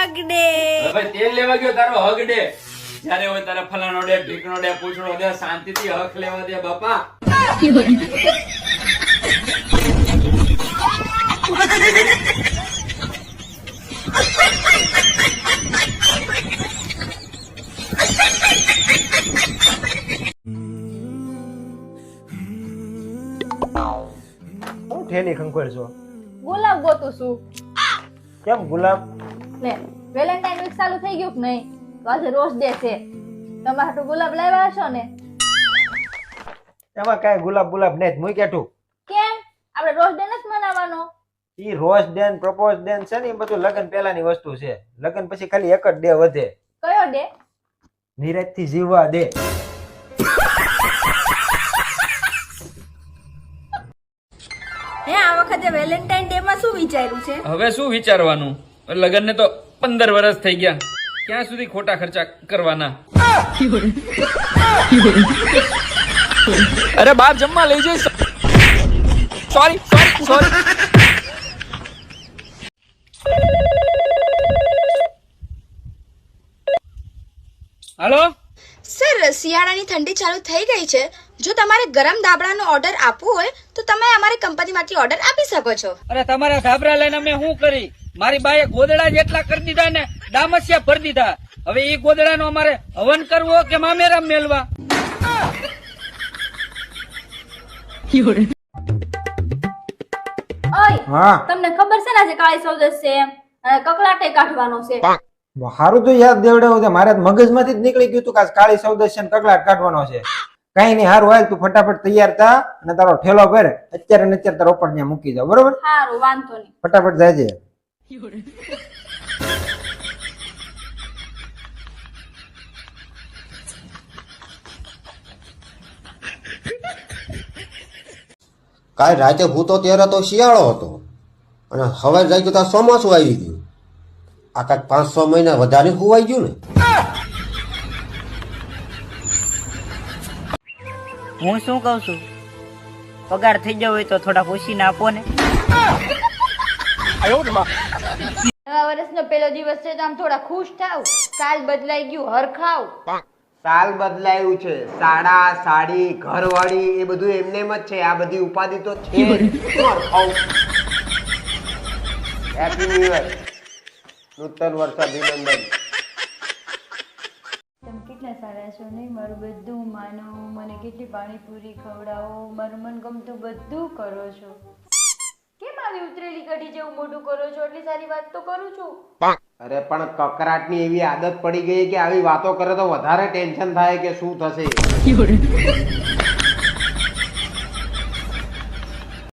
હગડે. હવે ભાઈ તેલ લેવા ગયો તારો હગડે. જ્યારે હોય તારે ફલાણો ડે ઢીકણો ડે પૂછડો દે શાંતિથી હક લેવા દે બાપા. હું ઠેલી ખંખોળ છો ગુલાબ ગોતું છું. કેમ ગુલાબ? લે વેલેન્ટાઇન વીક ચાલુ થઈ ગયું કે નહીં? તો આજે રોઝ ડે છે. તમારા હાટુ ગુલાબ લાવ્યા હશો ને? એમાં કાંઈ ગુલાબ ગુલાબ નહીં મુઈ કેઠું કેમ? આપણે રોઝ ડે નથી મનાવવાનો. ઈ રોઝ ડે ને પ્રપોઝ ડે છે ને એ બધું લગ્ન પહેલાની વસ્તુ છે. લગ્ન પછી ખાલી એક જ ડે વધે. કયો ડે? નિરાજથી જીવવા દે. હે આ વખતે વેલેન્ટાઇન ડે માં શું વિચાર્યું છે? હવે શું વિચારવાનું? લગ્ન ને તો પંદર વર્ષ થઈ ગયા. ક્યાં સુધી ખોટા ખર્ચા કરવાના? અરે બાપ જમવા લઈ જઈશ. Sorry sorry sorry hello? Sir શિયાળાની ઠંડી ચાલુ થઈ ગઈ છે. જો તમારે ગરમ દાબડાનો ઓર્ડર આપવો હોય તો તમે અમારી કંપનીમાંથી ઓર્ડર આપી શકો છો. અરે તમારા દાબરા લઈને અમે શું કરી? મારી બાએ ગોદડા જેટલા કરી દીધા ને ડામસિયા ભરી દીધા. હવે એ ગોદડાનો અમારે હવન કરવો કે મામેરામ મેલવા? તમને ખબર છે ને આજે કાળી ચૌદશ છે એમ? કાઢવાનો છે. સારું તો યાદ દેવડાવું છે. મારે મગજમાંથી જ નીકળી ગયું હતું કે કાળી સૌદશ છે ને કકળાટ કાઢવાનો છે. કઈ નહીં હારું હાલ તું ફટાફટ તૈયાર થા અને તારો ઠેલો ભર. અત્યારે ને અત્યારે તારો ઉપર ત્યાં મૂકી જાવ બરોબર? સારું વાંધો નહીં. ફટાફટ જાજે કાલ રાતે ભૂતો ત્યારે તો શિયાળો હતો. અને હવે જાય ત્યાં ચોમાસું આવી ગયું. આ કાંઈક પાંચ છ મહિના વધારે હોવાઈ ગયું ને. હું શું કઉ છું? પગાર થઈ ગયો હોય તો થોડા પૂછીને આપો ને. નવા વર્ષનો પહેલો દિવસ છે તો આમ થોડા ખુશ થાવ. કાલ બદલાઈ ગયું હરખાવ. સાલ બદલાયું છે. સાડા સાડી ઘરવાળી એ બધું એમને જ છે. આ બધી ઉપાધિ તો છે હેપી ન્યુ યર નૂતન વર્ષ અભિનંદન તમે કેટલા સારા છો નહીં મારું બધું માનો. મને કેટલી પાણીપુરી ખવડાવો. મારું મન ગમતું બધું કરો છો. આવી ઉતરેલી કઢી જેવું મોઢું કરો છો એટલી સારી વાત તો કરું છું. અરે પણ કકરાટની એવી આદત પડી ગઈ કે આવી વાતો કરે તો વધારે ટેન્શન થાય કે શું થશે.